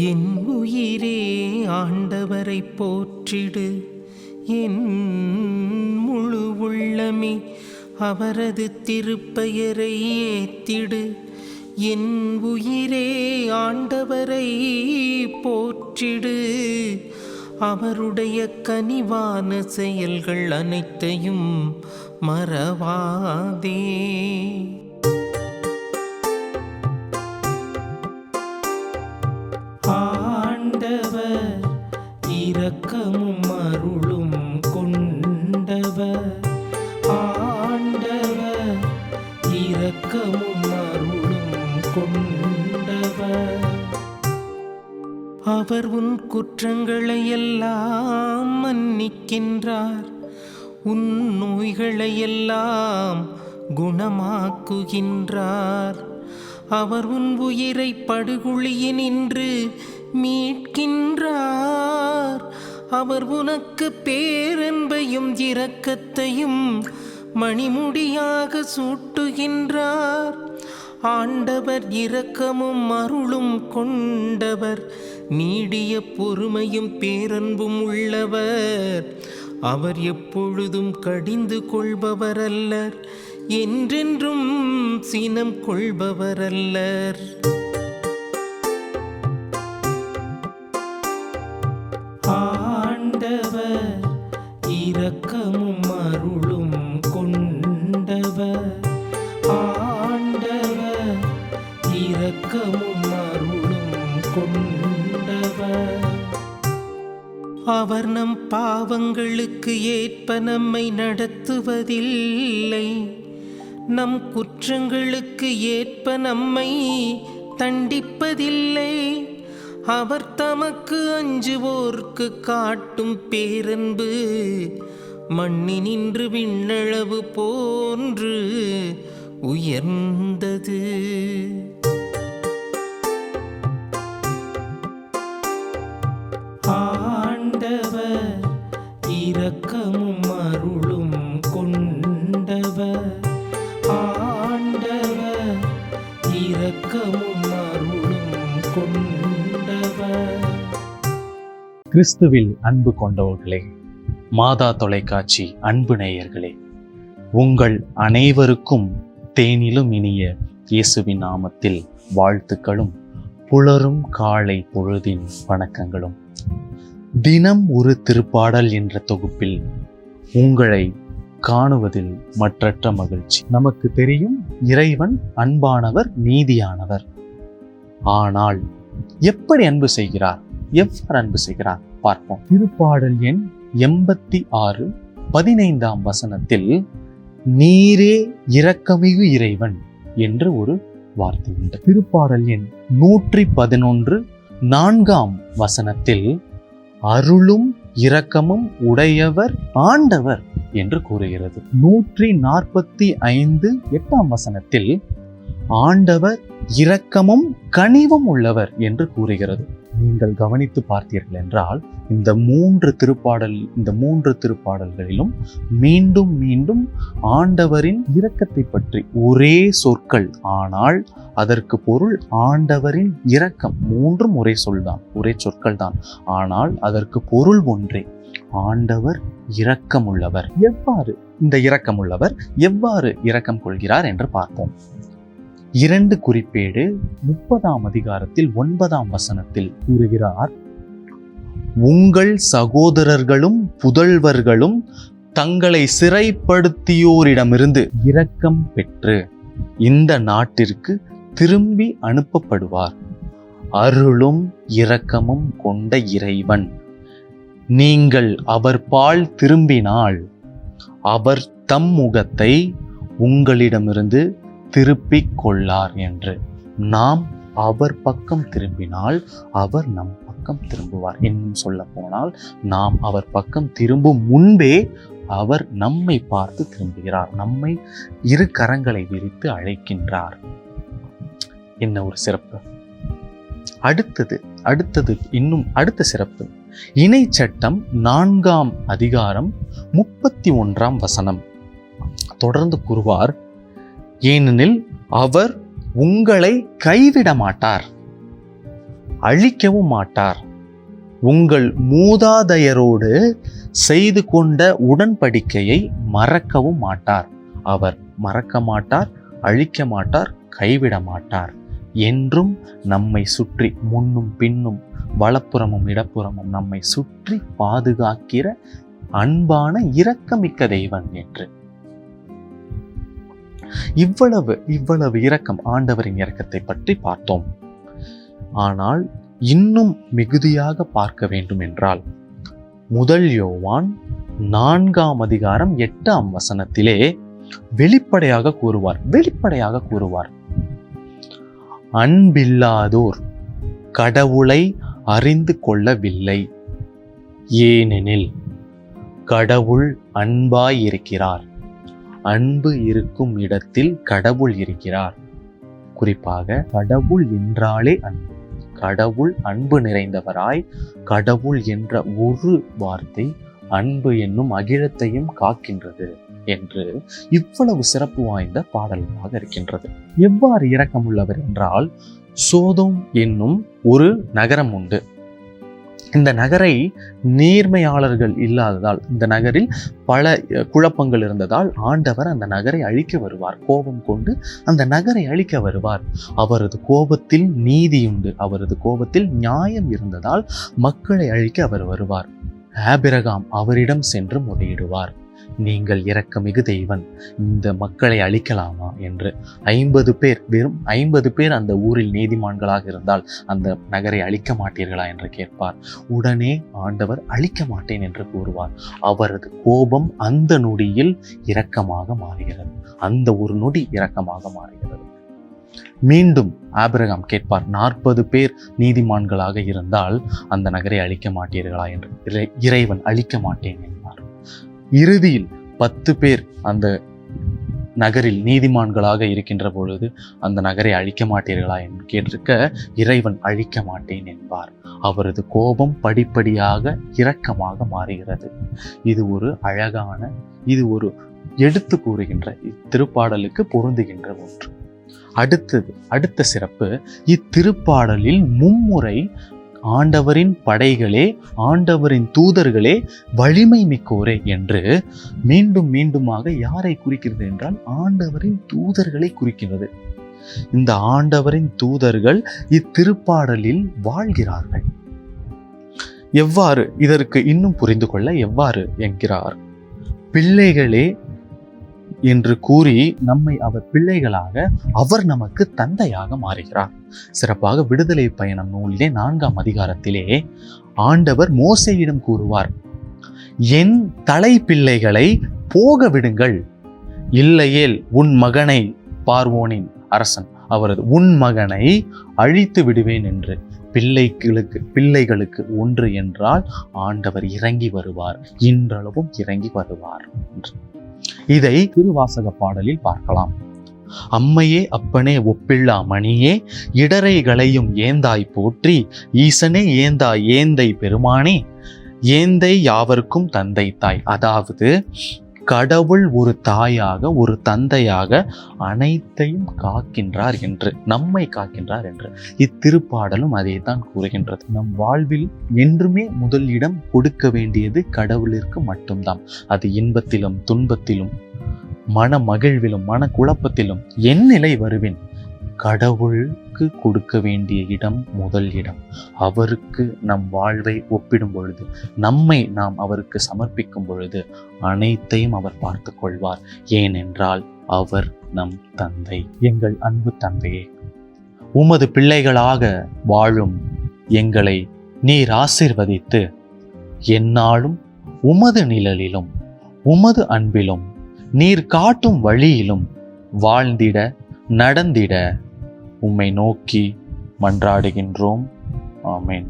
என் உயிரே ஆண்டவரை போற்றிடு. என் முழு உள்ளமே அவரது திருப்பெயரை ஏத்திடு. என் உயிரே ஆண்டவரை போற்றிடு. அவருடைய கனிவான செயல்கள் அனைத்தையும் மறவாதே. குற்றங்களை எல்லாம் மன்னிக்கின்றார். உன் நோய்களை எல்லாம் குணமாக்குகின்றார். அவர் உன் உயிரை படுகுழியினின்று மீட்கின்றார். அவர் உனக்கு பேரன்பையும் இரக்கத்தையும் மணிமுடியாக சூட்டுகின்றார். ஆண்டவர் இரக்கமும் அருளும் கொண்டவர். நீடிய பொறுமையும் பேரன்பும் உள்ளவர். அவர் எப்பொழுதும் கடிந்து கொள்பவர் அல்லர் என்றென்றும் சினம் கொள்பவர் அல்லர் ஆண்டவர் இரக்கமும் பாவங்களுக்கு ஏற்ப நம்மை நடத்துவதில்லை. நம் குற்றங்களுக்கு ஏற்ப நம்மை தண்டிப்பதில்லை. அவர் தமக்கு அஞ்சுவோர்க்கு காட்டும் பேரன்பு மண்ணினின்று விண்ணளவு போன்று உயர்ந்தது. கிறிஸ்துவில் அன்பு கொண்டவர்களே மாதா தொலைக்காட்சி அன்பு நேயர்களே உங்கள் அனைவருக்கும் தேனிலும் இனிய இயேசுவின் நாமத்தில் வாழ்த்துக்களும் புலரும் காலை பொழுதின் வணக்கங்களும். தினம் ஒரு திருப்பாடல் என்ற தொகுப்பில் உங்களை காணுவதில் மற்றற்ற மகிழ்ச்சி. நமக்கு தெரியும் இறைவன் அன்பானவர் நீதியானவர். ஆனால் எப்படி அன்பு செய்கிறார்? எவ்வாறு அன்பு செய்கிறார்? பார்ப்போம். திருப்பாடல் எண் எண்பத்தி ஆறு பதினைந்தாம் வசனத்தில் நீரே இரக்கமிகு இறைவன் என்று ஒரு வார்த்தை உண்டு. திருப்பாடல் எண் நூற்றி பதினொன்று நான்காம் வசனத்தில் அருளும் இரக்கமும் உடையவர் ஆண்டவர் என்று கூறுகிறது. நூற்றி நாற்பத்தி ஐந்து எட்டாம் வசனத்தில் ஆண்டவர் இரக்கமும் கனிவும் உள்ளவர் என்று கூறுகிறது. நீங்கள் கவனித்து பார்த்தீர்கள் என்றால் இந்த மூன்று திருப்பாடல் இந்த மூன்று திருப்பாடல்களிலும் மீண்டும் மீண்டும் ஆண்டவரின் இரக்கத்தை பற்றி ஒரே சொற்கள். ஆனால் அதற்கு பொருள் ஆண்டவரின் இரக்கம். மூன்றும் ஒரே சொல்தான் ஒரே சொற்கள் தான் ஆனால் அதற்கு பொருள் ஒன்றே ஆண்டவர் இரக்கமுள்ளவர். எவ்வாறு இந்த இரக்கமுள்ளவர் எவ்வாறு இரக்கம் கொள்கிறார் என்று பார்ப்போம். இரண்டு குறிப்பேடு முப்பதாம் அதிகாரத்தில் ஒன்பதாம் வசனத்தில் கூறுகிறார். உங்கள் சகோதரர்களும் புதல்வர்களும் தங்களை சிறைப்படுத்தியோரிடமிருந்து இரக்கம் பெற்று இந்த நாட்டிற்கு திரும்பி அனுப்பப்படுவார். அருளும் இரக்கமும் கொண்ட இறைவன். நீங்கள் அவர் பால் திரும்பினால் அவர் தம் முகத்தை உங்களிடமிருந்து திருப்பிக் கொள்ளார் என்று. நாம் அவர் பக்கம் திரும்பினால் அவர் நம் பக்கம் திரும்புவார் இன்னும் சொல்ல போனால் நாம் அவர் பக்கம் திரும்பும் முன்பே அவர் நம்மை பார்த்து திரும்புகிறார் நம்மை இரு கரங்களை விரித்து அழைக்கின்றார். என்ன ஒரு சிறப்பு. அடுத்தது அடுத்தது இன்னும் அடுத்த சிறப்பு. இணை சட்டம் நான்காம் அதிகாரம் முப்பத்தி ஒன்றாம் வசனம். தொடர்ந்து கூறுவார் ஏனெனில் அவர் உங்களை கைவிட மாட்டார் அழிக்கவும் மாட்டார். உங்கள் மூதாதையரோடு செய்து கொண்ட உடன்படிக்கையை மறக்கவும் மாட்டார். அவர் மறக்க மாட்டார் அழிக்க மாட்டார் கைவிட மாட்டார். என்றும் நம்மை சுற்றி முன்னும் பின்னும் வலப்புறமும் இடப்புறமும் நம்மை சுற்றி பாதுகாக்கிற அன்பான இரக்கமிக்க தெய்வன் என்று இவ்வளவு இவ்வளவு இரக்கம் ஆண்டவரின் இரக்கத்தை பற்றி பார்த்தோம். ஆனால் இன்னும் மிகுதியாக பார்க்க வேண்டும் என்றால் முதல் யோவான் நான்காம் அதிகாரம் எட்டாம் வசனத்திலே வெளிப்படையாக கூறுவார் வெளிப்படையாக கூறுவார். அன்பில்லாதோர் கடவுளை அறிந்து கொள்ளவில்லை. ஏனெனில் கடவுள் அன்பாயிருக்கிறார். அன்பு இருக்கும் இடத்தில் கடவுள் இருக்கிறார். குறிப்பாக கடவுள் என்றாலே அன்பு. கடவுள் அன்பு நிறைந்தவராய் கடவுள் என்ற ஒரு வார்த்தை அன்பு என்னும் அகிலத்தையும் காக்கின்றது என்று இவ்வளவு சிறப்பு வாய்ந்த பாடலாக இருக்கின்றது. எவ்வாறு இரக்கமுள்ளவர் என்றால் சோதோம் என்னும் ஒரு நகரம் உண்டு. இந்த நகரை நேர்மையாளர்கள் இல்லாததால் இந்த நகரில் பல குழப்பங்கள் இருந்ததால் ஆண்டவர் அந்த நகரை அழிக்க வருவார். கோபம் கொண்டு அந்த நகரை அழிக்க வருவார். அவரது கோபத்தில் நீதியுண்டு. அவரது கோபத்தில் நியாயம் இருந்ததால் மக்களை அழிக்க அவர் வருவார். ஆபிரகாம் அவரிடம் சென்று முறையிடுவார். நீங்கள் இரக்கமிகு தெய்வன். இந்த மக்களை அழிக்கலாமா என்று. ஐம்பது பேர் வெறும் ஐம்பது பேர் அந்த ஊரில் நீதிமான்களாக இருந்தால் அந்த நகரை அழிக்க மாட்டீர்களா என்று கேட்பார். உடனே ஆண்டவர் அழிக்க மாட்டேன் என்று கூறுவார். அவரது கோபம் அந்த நொடியில் இரக்கமாக மாறுகிறது. அந்த ஒரு நொடி இரக்கமாக மாறுகிறது. மீண்டும் ஆபிரகாம் கேட்பார் நாற்பது பேர் நீதிமான்களாக இருந்தால் அந்த நகரை அழிக்க மாட்டீர்களா என்று. இறை- இறைவன் அழிக்க மாட்டேன். இறுதியில் பத்து பேர் அந்த நகரில் நீதிமான்களாக இருக்கின்ற பொழுது அந்த நகரை அழிக்க மாட்டீர்களா என்று கேட்டிருக்க இறைவன் அழிக்க மாட்டேன் என்பார். அவரது கோபம் படிப்படியாக இரக்கமாக மாறுகிறது. இது ஒரு அழகான இது ஒரு எடுத்து கூறுகின்ற இத்திருப்பாடலுக்கு பொருந்துகின்ற ஒன்று. அடுத்தது அடுத்த சிறப்பு இத்திருப்பாடலில் மும்முறை ஆண்டவரின் படைகளே ஆண்டவரின் தூதர்களே வலிமை மிக்கோரே என்று மீண்டும் மீண்டுமாக யாரை குறிக்கிறது என்றால் ஆண்டவரின் தூதர்களை குறிக்கிறது. இந்த ஆண்டவரின் தூதர்கள் இத்திருப்பாடலில் வாழ்கிறார்கள். எவ்வாறு இதற்கு இன்னும் புரிந்து கொள்ள எவ்வாறு என்கிறார்? பிள்ளைகளே என்று கூறி நம்மை அவர் பிள்ளைகளாக அவர் நமக்கு தந்தையாக மாறுகிறார். சிறப்பாக விடுதலை பயணம் நூலிலே நான்காம் அதிகாரத்திலே ஆண்டவர் மோசையிடம் கூறுவார் என் தலை பிள்ளைகளை போக விடுங்கள். இல்லையேல் உன் மகனை பார்வோனின் அரசன் அவரது உன் மகனை அழித்து விடுவேன் என்று பிள்ளைகளுக்கு பிள்ளைகளுக்கு ஒன்று என்றால் ஆண்டவர் இறங்கி வருவார் இன்றளவும் இறங்கி வருவார். என்று இதை திருவாசக பாடலில் பார்க்கலாம். அம்மையே அப்பனே ஒப்பில்லா மணியே இடரைகளையும் ஏந்தாய் போற்றி ஈசனே ஏந்தாய் ஏந்தை பெருமானே ஏந்தை யாவர்க்கும் தந்தை தாய். அதாவது கடவுள் ஒரு தாயாக ஒரு தந்தையாக அனைத்தையும் காக்கின்றார் என்று நம்மை காக்கின்றார் என்று. இத்திருப்பாடலும் அதை தான் கூறுகின்றது. நம் வாழ்வில் என்றுமே முதல் இடம் கொடுக்க வேண்டியது கடவுளிற்கு மட்டும்தான். அது இன்பத்திலும் துன்பத்திலும் மன மகிழ்விலும் மன குழப்பத்திலும் என் நிலை வருவேன். கடவுளுக்கு கொடுக்க வேண்டிய இடம் முதல் இடம். அவருக்கு நம் வாழ்வை ஒப்பிடும் பொழுது நம்மை நாம் அவருக்கு சமர்ப்பிக்கும் பொழுது அனைத்தையும் அவர் பார்த்து கொள்வார். ஏனென்றால் அவர் நம் தந்தை. எங்கள் அன்பு தந்தையே உமது பிள்ளைகளாக வாழும் எங்களை நீர் ஆசிர்வதித்து எந்நாளும் உமது நிழலிலும் உமது அன்பிலும் நீர் காட்டும் வழியிலும் வாழ்ந்திட நடந்திட உம்மை நோக்கி மன்றாடுகின்றோம். ஆமேன்.